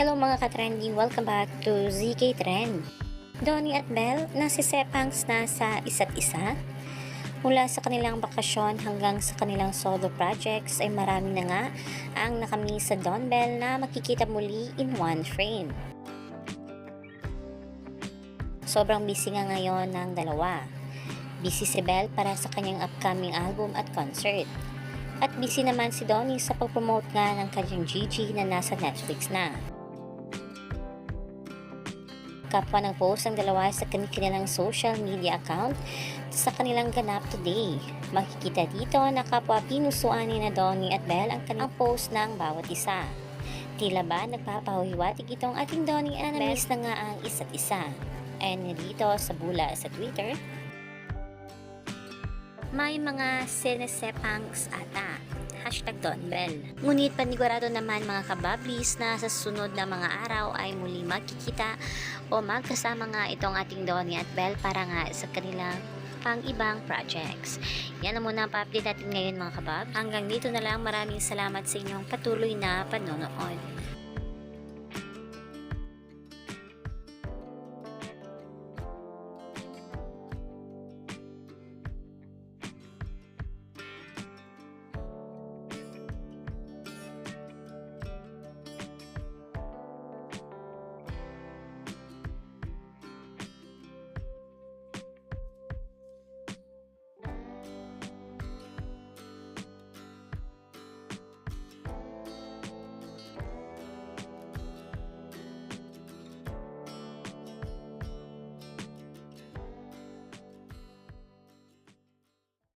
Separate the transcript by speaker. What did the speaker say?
Speaker 1: mga ka-trendy, welcome back to ZK Trend. Donnie at Belle, nasisepangs na sa isa't isa. Mula sa kanilang bakasyon hanggang sa kanilang solo projects ay marami na nga ang nakami sa Don Bell na makikita muli in one frame. Sobrang busy nga ngayon ng dalawa. Busy si Belle para sa kanyang upcoming album at concert. At busy naman si Donnie sa pag-promote nga ng kanyang GG na nasa Netflix na. Kapwa ng post ang dalawa sa kanilang social media account sa kanilang ganap today. Makikita dito na kapwa pinusuan ni na Donnie at Belle ang kanilang post ng bawat isa. Tila ba nagpapahuhiwatig itong ating Donnie at na-miss na nga ang isa't isa. And dito sa bula sa Twitter, may mga sinesepangs ata. Hashtag Don Bell. Ngunit panigurado naman mga kabablis na sa sunod na mga araw ay muli magkikita o magkasama nga itong ating Donnie at Bell para nga sa kanilang pang ibang projects. Yan na muna ang pa-update natin ngayon mga kabab. Hanggang dito na lang maraming salamat sa inyong patuloy na panonood.